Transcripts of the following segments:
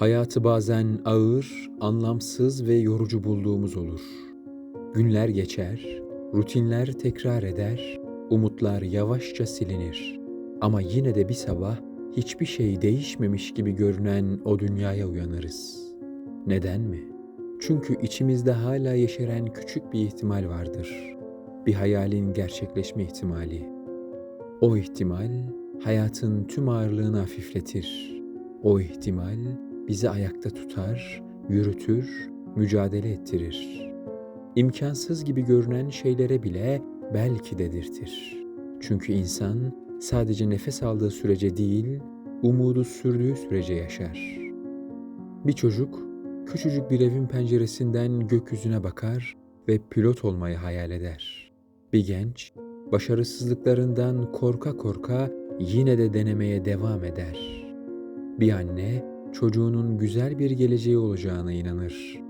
Hayatı bazen ağır, anlamsız ve yorucu bulduğumuz olur. Günler geçer, rutinler tekrar eder, umutlar yavaşça silinir. Ama yine de bir sabah hiçbir şey değişmemiş gibi görünen o dünyaya uyanırız. Neden mi? Çünkü içimizde hala yeşeren küçük bir ihtimal vardır. Bir hayalin gerçekleşme ihtimali. O ihtimal hayatın tüm ağırlığını hafifletir. O ihtimal bizi ayakta tutar, yürütür, mücadele ettirir. İmkansız gibi görünen şeylere bile belki dedirtir. Çünkü insan sadece nefes aldığı sürece değil, umudu sürdüğü sürece yaşar. Bir çocuk küçücük bir evin penceresinden gökyüzüne bakar ve pilot olmayı hayal eder. Bir genç başarısızlıklarından korka korka yine de denemeye devam eder. Bir anne çocuğunun güzel bir geleceği olacağına inanır.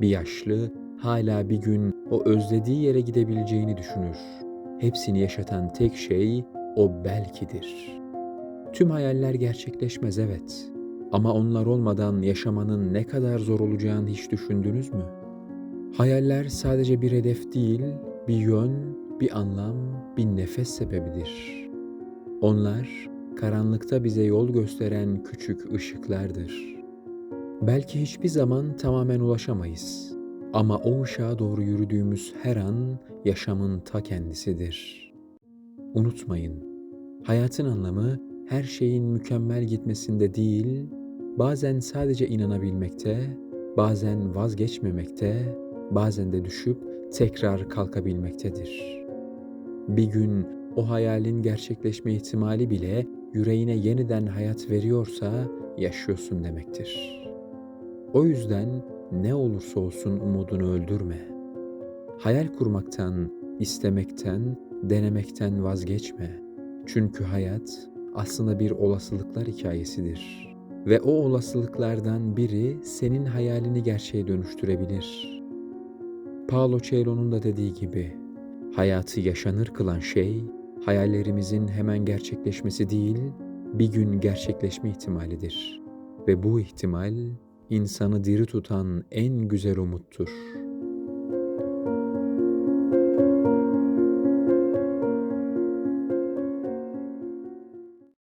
Bir yaşlı hala bir gün o özlediği yere gidebileceğini düşünür. Hepsini yaşatan tek şey o belkidir. Tüm hayaller gerçekleşmez evet. Ama onlar olmadan yaşamanın ne kadar zor olacağını hiç düşündünüz mü? Hayaller sadece bir hedef değil, bir yön, bir anlam, bir nefes sebebidir. Onlar karanlıkta bize yol gösteren küçük ışıklardır. Belki hiçbir zaman tamamen ulaşamayız. Ama o ışığa doğru yürüdüğümüz her an yaşamın ta kendisidir. Unutmayın, hayatın anlamı her şeyin mükemmel gitmesinde değil, bazen sadece inanabilmekte, bazen vazgeçmemekte, bazen de düşüp tekrar kalkabilmektedir. Bir gün o hayalin gerçekleşme ihtimali bile yüreğine yeniden hayat veriyorsa yaşıyorsun demektir. O yüzden ne olursa olsun umudunu öldürme. Hayal kurmaktan, istemekten, denemekten vazgeçme. Çünkü hayat aslında bir olasılıklar hikayesidir. Ve o olasılıklardan biri senin hayalini gerçeğe dönüştürebilir. Paulo Coelho'nun da dediği gibi, hayatı yaşanır kılan şey, hayallerimizin hemen gerçekleşmesi değil, bir gün gerçekleşme ihtimalidir. Ve bu ihtimal insanı diri tutan en güzel umuttur.''